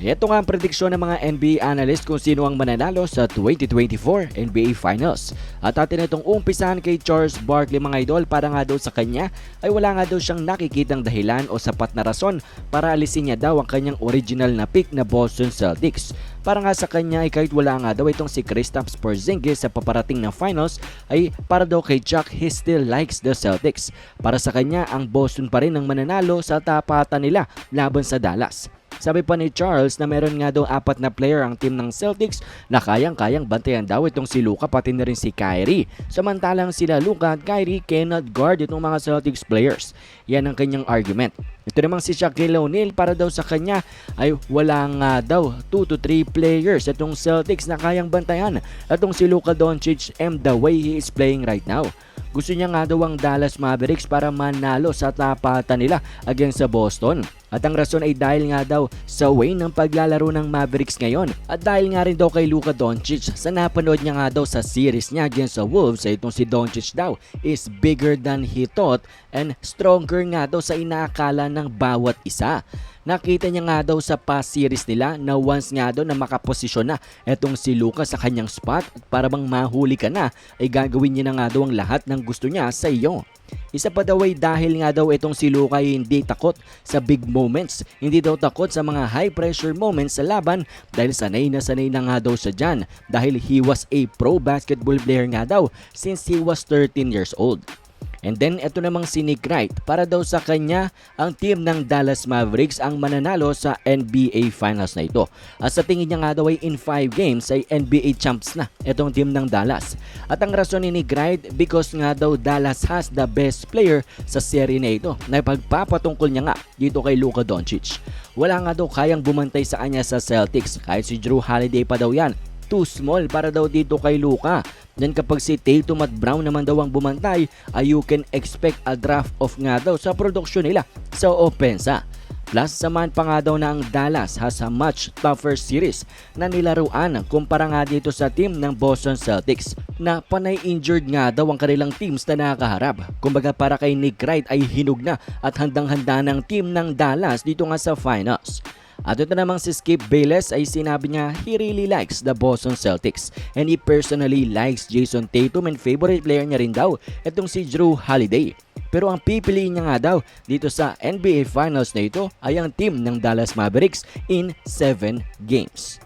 Ito nga ang prediksyon ng mga NBA analyst kung sino ang mananalo sa 2024 NBA Finals. At atin itong umpisahan kay Charles Barkley mga idol para nga daw sa kanya ay wala nga daw siyang nakikitang dahilan o sapat na rason para alisin niya daw ang kanyang original na pick na Boston Celtics. Para nga sa kanya ay kahit wala nga daw itong si Kristaps Porzingis sa paparating na finals ay para daw kay Jack he still likes the Celtics. Para sa kanya ang Boston pa rin ang mananalo sa tapatan nila laban sa Dallas. Sabi pa ni Charles na meron nga daw apat na player ang team ng Celtics na kayang-kayang bantayan daw itong si Luka pati na rin si Kyrie. Samantalang sila Luka at Kyrie cannot guard itong mga Celtics players. Yan ang kanyang argument. Ito namang si Shaquille O'Neal para daw sa kanya ay wala nga daw 2 to 3 players itong Celtics na kayang bantayan. Itong si Luka Doncic and the way he is playing right now. Gusto niya nga daw ang Dallas Mavericks para manalo sa tapatan nila against sa Boston. At ang rason ay dahil nga daw sa way ng paglalaro ng Mavericks ngayon. At dahil nga rin daw kay Luka Doncic sa napanood niya nga daw sa series niya against sa Wolves ay itong si Doncic daw is bigger than he thought and stronger nga daw sa inaakala ng bawat isa. Nakita niya nga daw sa past series nila na once nga daw na makaposisyon na etong si Luka sa kanyang spot at para bang mahuli ka na ay gagawin niya na nga daw ang lahat ng gusto niya sa iyo. Isa pa daw ay dahil nga daw itong si Luka ay hindi takot sa big moments. Hindi daw takot sa mga high pressure moments sa laban dahil sanay na sanay na nga daw siya dyan dahil he was a pro basketball player nga daw since he was 13 years old. And then ito namang si Nick Wright para daw sa kanya ang team ng Dallas Mavericks ang mananalo sa NBA Finals na ito. At sa tingin niya nga daw ay in 5 games ay NBA champs na itong team ng Dallas. At ang rason ni Nick Wright because nga daw Dallas has the best player sa serie na ito na pagpapatungkol niya nga dito kay Luka Doncic. Wala nga daw kayang bumantay sa kanya sa Celtics kahit si Drew Holiday pa daw yan too small para daw dito kay Luka. Then kapag si Tatum at Brown naman daw ang bumantay, ay you can expect a draft off nga daw sa produksyon nila sa opensa. Plus, samahan pa nga daw na ang Dallas has a much tougher series na nilaruan kumpara nga dito sa team ng Boston Celtics na panay injured nga daw ang kanilang teams na nakaharap. Kumbaga para kay Nick Wright ay hinug na at handang-handa ng team ng Dallas dito nga sa finals. At ito namang si Skip Bayless ay sinabi niya he really likes the Boston Celtics and he personally likes Jason Tatum and favorite player niya rin daw itong si Drew Holiday. Pero ang pipiliin niya nga daw dito sa NBA Finals na ito ay ang team ng Dallas Mavericks in 7 games.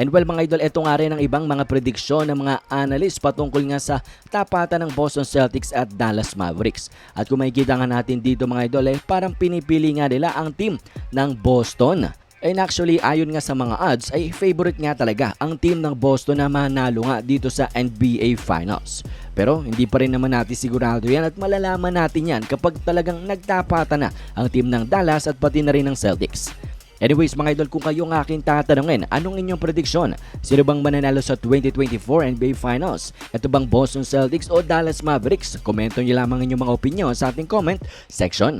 And well mga idol, ito nga rin ang ibang mga prediksyon ng mga analyst patungkol nga sa tapatan ng Boston Celtics at Dallas Mavericks. At kung makikita nga natin dito mga idol, eh, parang pinipili nga nila ang team ng Boston. And actually, ayon nga sa mga odds, ay favorite nga talaga ang team ng Boston na manalo nga dito sa NBA Finals. Pero hindi pa rin naman natin sigurado yan at malalaman natin yan kapag talagang nagtapatan na ang team ng Dallas at pati na rin ng Celtics. Anyways mga idol, kung kayo ng aking tatanungin, anong inyong prediksyon? Sino bang mananalo sa 2024 NBA Finals? Ito bang Boston Celtics o Dallas Mavericks? Komento nyo lamang inyong mga opinion sa ating comment section.